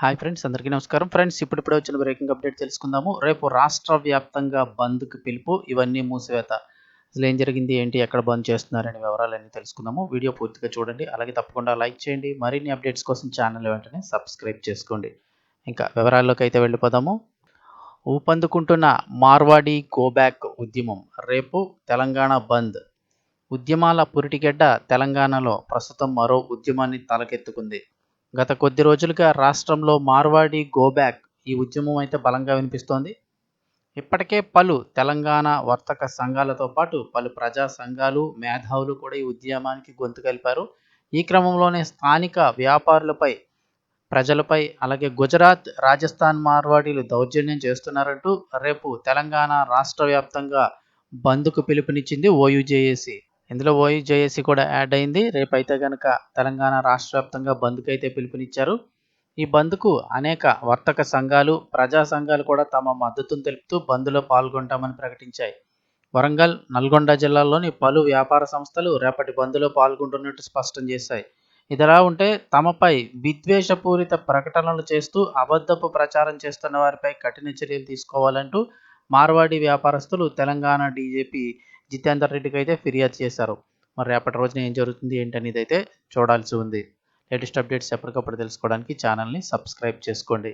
Hi friends అందరికీ నమస్కారం. Friends ఇప్పుడిప్పుడే వచ్చిన బ్రేకింగ్ అప్డేట్ తెలుసుకుందాము. రేపు రాష్ట్ర వ్యాప్తంగా బంద్కు పిలుపు ఇవన్నీ మూసివేత. అసలు ఏం జరిగింది ఏంటి ఎక్కడ బంద్ చేస్తున్నారనే వివరాలన్నీ తెలుసుకుందాము. వీడియో పూర్తిగా చూడండి అలాగే తప్పకుండా లైక్ చేయండి. మరిన్ని అప్డేట్స్ కోసం ఛానల్ వెంటనే సబ్స్క్రైబ్ చేసుకోండి. ఇంకా వివరాల్లోకి అయితే వెళ్ళిపోదాము. ఊపందుకుంటున్న మార్వాడి గోబ్యాక్ ఉద్యమం. రేపు తెలంగాణ బంద్. ఉద్యమాల పురిటిగడ్డ తెలంగాణలో ప్రస్తుతం మరో ఉద్యమాన్ని తలకెత్తుకుంది. గత కొద్ది రోజులుగా రాష్ట్రంలో మార్వాడి గోబ్యాక్ ఈ ఉద్యమం అయితే బలంగా వినిపిస్తోంది. ఇప్పటికే పలు తెలంగాణ వర్తక సంఘాలతో పాటు పలు ప్రజా సంఘాలు మేధావులు కూడా ఈ ఉద్యమానికి గొంతు కలిపారు. ఈ క్రమంలోనే స్థానిక వ్యాపారులపై ప్రజలపై అలాగే గుజరాత్ రాజస్థాన్ మార్వాడీలు దౌర్జన్యం చేస్తున్నారంటూ రేపు తెలంగాణ రాష్ట్ర వ్యాప్తంగా బంద్కు పిలుపునిచ్చింది ఓయూజేఏసీ ఇందులో ఓయూజేఏసీ కూడా యాడ్ అయింది. రేపైతే కనుక తెలంగాణ రాష్ట్ర వ్యాప్తంగా బంద్కు అయితే పిలుపునిచ్చారు. ఈ బంద్కు అనేక వర్తక సంఘాలు ప్రజా సంఘాలు కూడా తమ మద్దతును తెలుపుతూ బంద్లో పాల్గొంటామని ప్రకటించాయి. వరంగల్ నల్గొండ జిల్లాల్లోని పలు వ్యాపార సంస్థలు రేపటి బంద్లో పాల్గొంటున్నట్టు స్పష్టం చేశాయి. ఇదిలా ఉంటే తమపై విద్వేషపూరిత ప్రకటనలు చేస్తూ అబద్ధపు ప్రచారం చేస్తున్న వారిపై కఠిన చర్యలు తీసుకోవాలంటూ మార్వాడి వ్యాపారస్తులు తెలంగాణ డీజీపీ జితేందర్ రెడ్డికి అయితే ఫిర్యాదు చేశారు. మరి రేపటి రోజున ఏం జరుగుతుంది ఏంటనేది అయితే చూడాల్సి ఉంది. లేటెస్ట్ అప్డేట్స్ ఎప్పటికప్పుడు తెలుసుకోవడానికి ఛానల్ని సబ్స్క్రైబ్ చేసుకోండి.